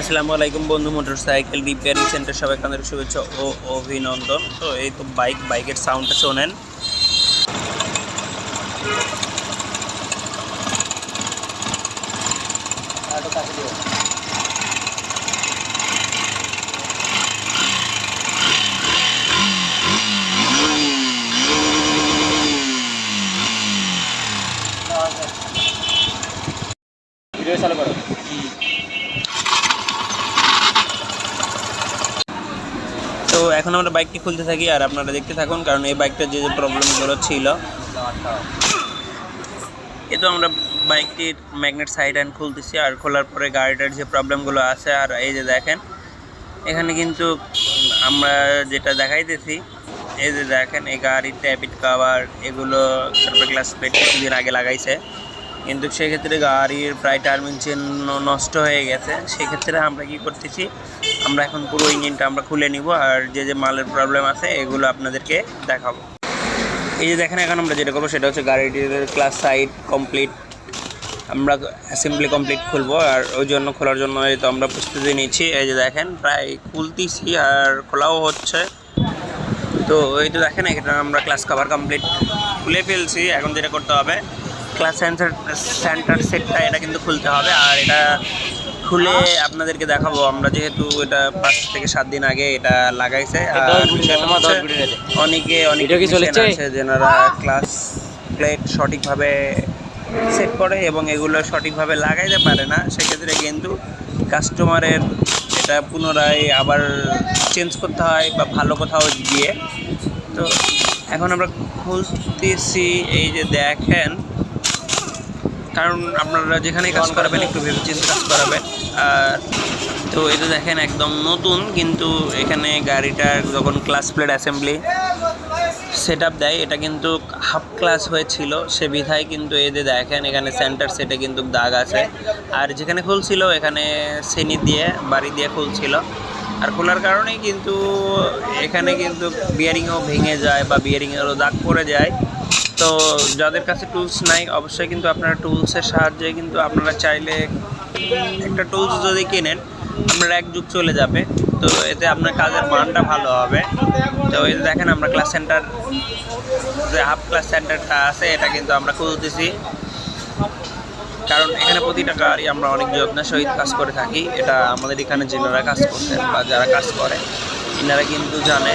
আসসালামু আলাইকুম বন্ধু মোটরসাইকেল রিপেয়ারিং সেন্টার সবাই কানের শুভেচ্ছা ও অভিনন্দন। তো এই তো বাইক, বাইকের সাউন্ডটা শোনেন। আমরা বাইকটি খুলতে থাকি আর আপনারা দেখতে থাকুন, কারণ এই বাইকটার যে যে প্রবলেমগুলো ছিল। এ তো আমরা বাইকটির ম্যাগনেট সাইড হ্যান্ড খুলতেছি, আর খোলার পরে গাড়িটার যে প্রবলেমগুলো আছে, আর এই যে দেখেন, এখানে কিন্তু আমরা যেটা দেখাইতেছি, এই যে দেখেন, এই গাড়ির ট্যাপিট কাভার, এগুলো গ্লাস প্লেট কিছুদিন আগে লাগাইছে। কিন্তু সেক্ষেত্রে গাড়ির প্রায় টার্মিন চেন নষ্ট হয়ে গেছে। সেক্ষেত্রে আমরা কি করতেছি, আমরা এখন পুরো ইঞ্জিনটা আমরা খুলে নিব আর যে যে মালের প্রবলেম আছে এগুলো আপনাদেরকে দেখাবো। এই যে দেখেন এখন আমরা যেটা করব সেটা হচ্ছে গাড়িটির ক্লাস সাইড কমপ্লিট আমরা অ্যাসেম্বলি কমপ্লিট খুলবো আর ওই জন্য খোলার জন্য এই তো আমরা প্রস্তুতি নিচ্ছি। এই যে দেখেন, প্রায় খুলতেছি আর খোলাও হচ্ছে। তো এই তো দেখেন, এখানে আমরা ক্লাস কভার কমপ্লিট খুলে ফেলছি। এখন যেটা করতে হবে ক্লাস সেন্টার সেন্টার সেটটা এটা কিন্তু খুলতে হবে। আর এটা খুলে আপনাদেরকে দেখাবো। আমরা যেহেতু এটা পাঁচ থেকে সাত দিন আগে এটা লাগাইছে। অনেকে অনেক আছে যেনারা ক্লাস প্লেট সঠিকভাবে সেট করে এবং এগুলো সঠিকভাবে লাগাইতে পারে না। সেক্ষেত্রে কিন্তু কাস্টমারের এটা পুনরায় আবার চেঞ্জ করতে হয় বা ভালো কোথাও গিয়ে। তো এখন আমরা খুলতেছি এই যে দেখেন। কারণ আপনারা যেখানেই কাজ করাবেন, একটু ভেবে চিন্তে কাজ করাবেন। আর তো এটা দেখেন, একদম নতুন, কিন্তু এখানে গাড়িটার যখন clutch plate assembly set up দেয়, এটা কিন্তু হাফ ক্লাস হয়েছিল। সে বিধায় কিন্তু এদের দেখেন, এখানে সেন্টার সেটে কিন্তু দাগ আছে। আর যেখানে খুলছিল, এখানে সেনি দিয়ে, বাড়ি দিয়ে খুলছিল। আর খোলার কারণেই কিন্তু এখানে কিন্তু বিয়ারিংও ভেঙে যায় বা বিয়ারিংয়েরও দাগ পড়ে যায়। তো যাদের কাছে টুলস নাই, অবশ্যই কিন্তু আপনারা টুলসের সাহায্যে কিন্তু আপনারা চাইলে একটা টুলস যদি কেনেন, আপনার এক যুগ চলে যাবে। তো এতে আপনার কাজের মানটা ভালো হবে। তো এই দেখেন আমরা ক্লাস সেন্টার যে হাফ ক্লাস সেন্টারটা আছে, এটা কিন্তু আমরা খুঁজতেছি কারণ এখানে প্রতিটা গাড়ি আমরা অনেক যত্নের সহিত কাজ করে থাকি। এটা আমাদের এখানে যেনারা কাজ করতেন বা যারা কাজ করে, এনারা কিন্তু জানে।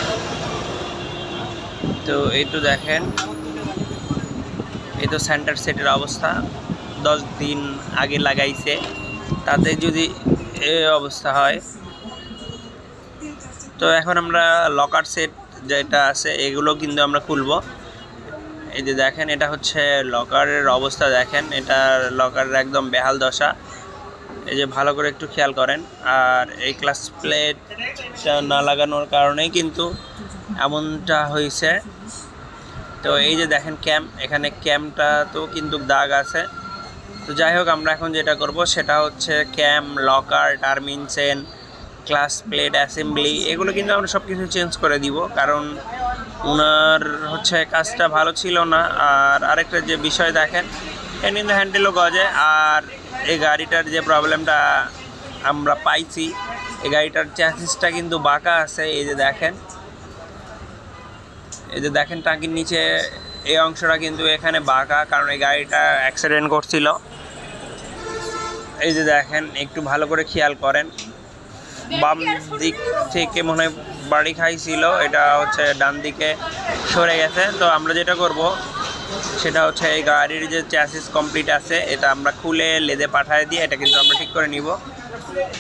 তো এই তো দেখেন এই তো সেন্টার সেটের অবস্থা। দশ দিন আগে লাগাইছে। তাতে যদি এ অবস্থা হয়, তো এখন আমরা লকার সেট যেটা আছে, এগুলো কিন্তু আমরা খুলবো। এই যে দেখেন, এটা হচ্ছে লকারের অবস্থা দেখেন। এটা লকারের একদম বেহাল দশা। এই যে ভালো করে একটু খেয়াল করেন। আর এই ক্লাস প্লেটটা না লাগানোর কারণেই কিন্তু এমনটা হয়েছে তো এই যে দেখেন ক্যাম্প, এখানে ক্যাম্পটা তো কিন্তু দাগ আছে। তো যাই হোক, আমরা এখন যেটা করব, সেটা হচ্ছে ক্যাম লকার, টার্মিন চেন ক্লাস প্লেট, অ্যাসেম্বলি, এগুলো কিন্তু আমরা সব কিছু চেঞ্জ করে দিব। কারণ ওনার হচ্ছে কাজটা ভালো ছিল না। আর আরেকটা যে বিষয় দেখেন এটা কিন্তু হ্যান্ডেলও গজে। আর এই গাড়িটার যে প্রবলেমটা আমরা পাইছি, এই গাড়িটার চ্যাসিসটা কিন্তু বাঁকা আছে, এই যে দেখেন। এই যে দেখেন টাঙ্কির নিচে এই অংশটা কিন্তু এখানে বাঁকা, কারণ এই গাড়িটা অ্যাক্সিডেন্ট করছিল। এই যে দেখেন, একটু ভালো করে খেয়াল করেন। বাম দিক থেকে মনে হয় বাড়ি খাইছিল, এটা হচ্ছে ডান দিকে সরে গেছে। তো আমরা যেটা করব, সেটা হচ্ছে এই গাড়ির যে চ্যাসিস কমপ্লিট আছে, এটা আমরা খুলে লেদে পাঠায় দিয়ে এটা কিন্তু আমরা ঠিক করে নিব।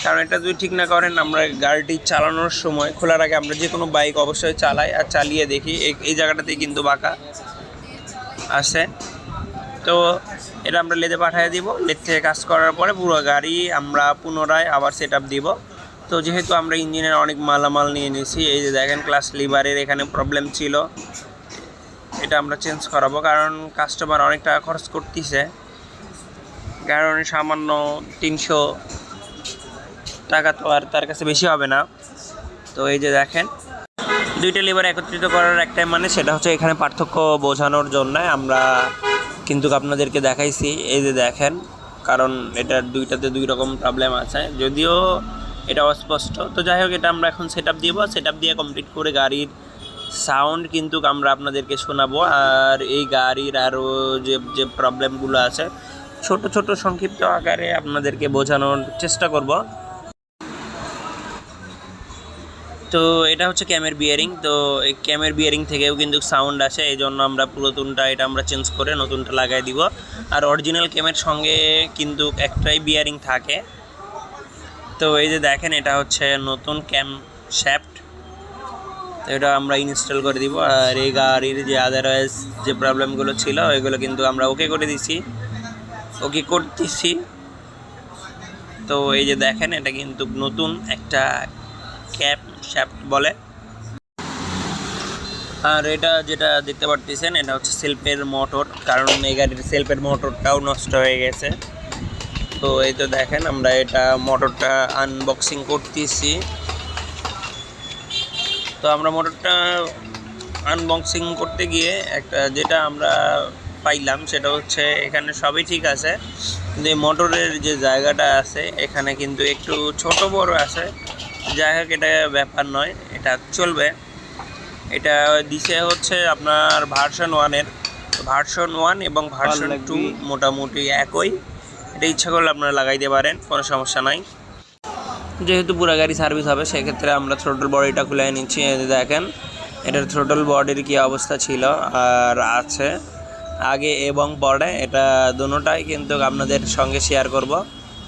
কারণ এটা যদি ঠিক না করেন, আমরা গাড়িটি চালানোর সময়, খোলার আগে আমরা যে কোনো বাইক অবশ্যই চালাই আর চালিয়ে দেখি। এই জায়গাটাতেই কিন্তু বাঁকা আছে। তো এটা আমরা লেদে পাঠিয়ে দিব। লেদ থেকে কাজ করার পরে পুরো গাড়ি আমরা পুনরায় আবার সেট আপ দিব। তো যেহেতু আমরা ইঞ্জিনের অনেক মালামাল নিয়ে নিয়েছি, এই যে দেখেন ক্লাস লিভারের এখানে প্রবলেম ছিল। এটা আমরা চেঞ্জ করাবো কারণ কাস্টমার অনেক টাকা খরচ করতেছে। কারণ সামান্য তিনশো টাকা তো আর তার কাছে বেশি হবে না। তো এই যে দেখেন, দুইটা লিভার একত্রিত করার একটাই মানে সেটা হচ্ছে এখানে পার্থক্য বোঝানোর জন্য আমরা কিন্তু আপনাদেরকে দেখাইছি। এই যে দেখেন, কারণ এটার দুইটাতে দুই রকম প্রবলেম আছে। যদিও এটা অস্পষ্ট, তো যাই হোক, এটা আমরা এখন সেট আপ দিব সেট আপ দিয়ে কমপ্লিট করে গাড়ির সাউন্ড কিন্তু আমরা আপনাদেরকে শোনাবো। আর এই গাড়ির আরও যে যে প্রবলেমগুলো আছে, ছোট ছোট সংক্ষিপ্ত আকারে আপনাদেরকে বোঝানোর চেষ্টা করব। তো এটা হচ্ছে ক্যামের বিয়ারিং তো এই ক্যামের বিয়ারিং থেকেও কিন্তু সাউন্ড আসে এই জন্য আমরা পুরাতনটা এটা আমরা চেঞ্জ করে নতুনটা লাগাই দিব। আর অরিজিনাল ক্যামের সঙ্গে কিন্তু একটাই বিয়ারিং থাকে। তো এই যে দেখেন, এটা হচ্ছে নতুন ক্যাম শ্যাফট তো এটা আমরা ইনস্টল করে দিব। আর এই গাড়ির যে আদারওয়াইজ যে প্রবলেমগুলো ছিল, ওইগুলো কিন্তু আমরা ওকে করে দিছি। ওকে করতেছি। তো এই যে দেখেন, এটা কিন্তু নতুন একটা ক্যাপ শ্যাফট বলে। আর এটা যেটা দেখতে পারতেছেন, এটা হচ্ছে সেলফের মোটর, কারণ এই গাড়ির সেলফের মোটরটাও নষ্ট হয়ে গেছে। তো এই তো দেখেন, আমরা এটা মোটরটা আনবক্সিং করতেছি। তো আমরা মোটরটা আনবক্সিং করতে গিয়ে একটা যেটা আমরা পাইলাম, সেটা হচ্ছে এখানে সবই ঠিক আছে। কিন্তু এই মোটরের যে জায়গাটা আছে, এখানে কিন্তু একটু ছোট বড় আছে। যাই হোক এটা ব্যাপার নয় এটা চলবে। এটা দিছে হচ্ছে আপনার ভার্সন ওয়ানের ভার্সন ওয়ান এবং ভার্সন টু মোটামুটি একই। এটা ইচ্ছা করলে আপনারা লাগাইতে পারেন কোনো সমস্যা নাই। যেহেতু পুরা গাড়ি সার্ভিস হবে সেক্ষেত্রে আমরা থ্রোটল বডিটা খুলে নিচ্ছি। দেখেন এটার থ্রোটল বডির কি অবস্থা ছিল আর আছে। আগে এবং পরে এটা দুটোটাই কিন্তু আপনাদের সঙ্গে শেয়ার করব।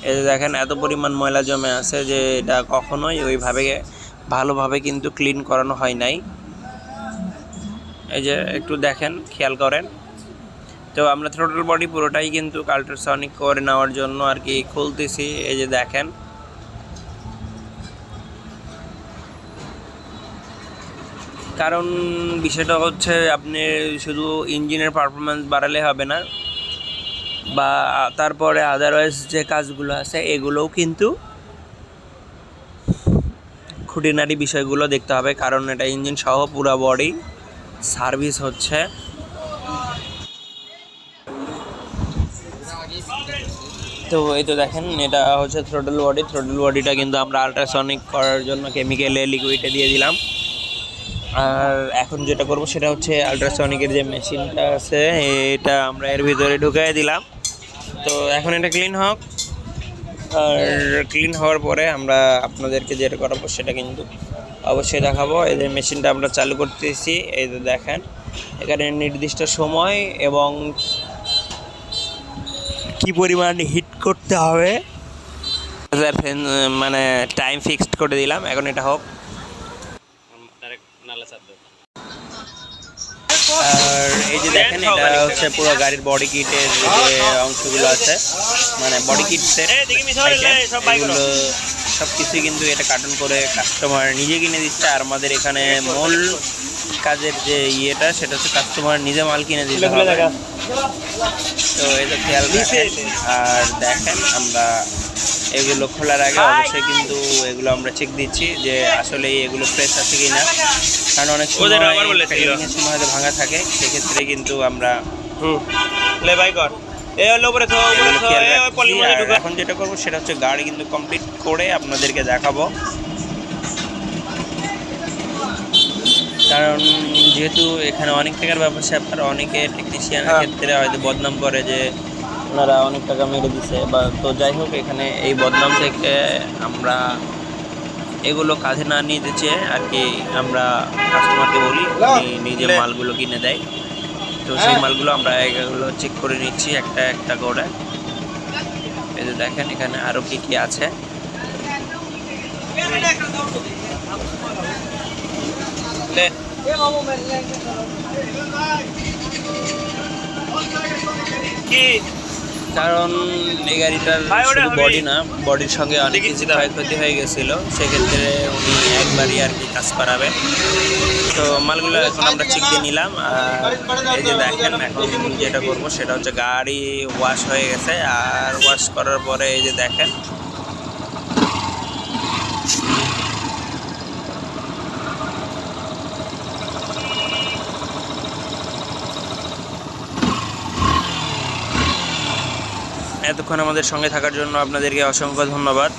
এই যে দেখেন, এত পরিমাণ ময়লা জমে আছে যে এটা কখনোই ওইভাবে ভালোভাবে কিন্তু ক্লিন করানো হয় নাই। এই যে একটু দেখেন, খেয়াল করেন। তো আমরা থ্রোটল বডি পুরোটাই কিন্তু আল্ট্রাসনিক করে নেওয়ার জন্য আর কি খুলতেছি। এই যে দেখেন। কারণ বিষয়টা হচ্ছে আপনি শুধু ইঞ্জিনের পারফরমেন্স বাড়ালে হবে না। বা তারপরে আদারওয়াইজ যে কাজগুলো আছে, এগুলোও কিন্তু খুঁটিনাটি বিষয়গুলো দেখতে হবে। কারণ এটা ইঞ্জিন সহ পুরো বডি সার্ভিস হচ্ছে। তো এই তো দেখেন, এটা হচ্ছে থ্রোটল বডি থ্রোটল বডিটা কিন্তু আমরা আল্ট্রাসনিক করার জন্য কেমিক্যালে লিকুইডে দিয়ে দিলাম। আর এখন যেটা করব সেটা হচ্ছে আল্ট্রাসনিকের যে মেশিনটা আছে, এটা আমরা এর ভিতরে ঢুকিয়ে দিলাম। তো এখন এটা ক্লিন হোক। আর ক্লিন হওয়ার পরে আমরা আপনাদেরকে যেটা করাবো সেটা কিন্তু অবশ্যই দেখাবো। এই যে মেশিনটা আমরা চালু করতেছি, এই যে দেখেন, এখানে নির্দিষ্ট সময় এবং কি পরিমাণ হিট করতে হবে। মানে টাইম ফিক্সড করে দিলাম। এখন এটা হোক। আর এই যে দেখেন এটা হচ্ছে পুরো গাড়ির বডি কিটের যে অংশগুলো আছে মানে বডি কিট সেট এগুলো সব কিছুই কিন্তু এটা কার্টুন করে কাস্টমার নিজে কিনে দিচ্ছে আর আমাদের এখানে মূল কাজের যে ইয়েটা সেটা হচ্ছে কাস্টমার নিজে মাল কিনে দিতে হবে। তো এটা খেয়াল রাখেন আর দেখেন আমরা এগুলো খোলার আগে অবশ্যই কিন্তু এগুলো আমরা চেক দিচ্ছি যে আসলে এগুলো ফ্রেশ আছে কি না কারণ অনেক সময় সময় হয়তো ভাঙা থাকে সেক্ষেত্রে কিন্তু আমরা এখন যেটা করব সেটা হচ্ছে গাড়ি কিন্তু কমপ্লিট করে আপনাদেরকে দেখাবো। কারণ যেহেতু এখানে অনেক টাকার ব্যবসা অনেকে টেকনিশিয়ানের হ্যাঁ। ক্ষেত্রে হয়তো বদনাম করে যে ওনারা অনেক টাকা মেরে দিছে, বা তো যাই হোক, এখানে এই বদনাম থেকে আমরা এগুলো কাজে না নিয়ে দিচ্ছে আর কি আমরা কাস্টমারকে বলি নিজে মালগুলো কিনে দেয়। তো সেই মালগুলো আমরা এগুলো চেক করে নিচ্ছি, একটা একটা করে। এই যে দেখেন, এখানে আরও কী কী আছে। কি? কারণ এই গাড়িটার শুধু বডি না বডির সঙ্গে অনেক কিছু। ক্ষয়ক্ষতি হয়ে গেছিল। সেক্ষেত্রে উনি একবারই আর কি কাজ করাবে। তো মালগুলো এখন আমরা চেক দিয়ে নিলাম। আর এই যে দেখেন এখন যেটা করব সেটা হচ্ছে গাড়ি ওয়াশ হয়ে গেছে। আর ওয়াশ করার পরে এই যে দেখেন এতক্ষণ আমাদের সঙ্গে থাকার জন্য আপনাদেরকে অসংখ্য ধন্যবাদ।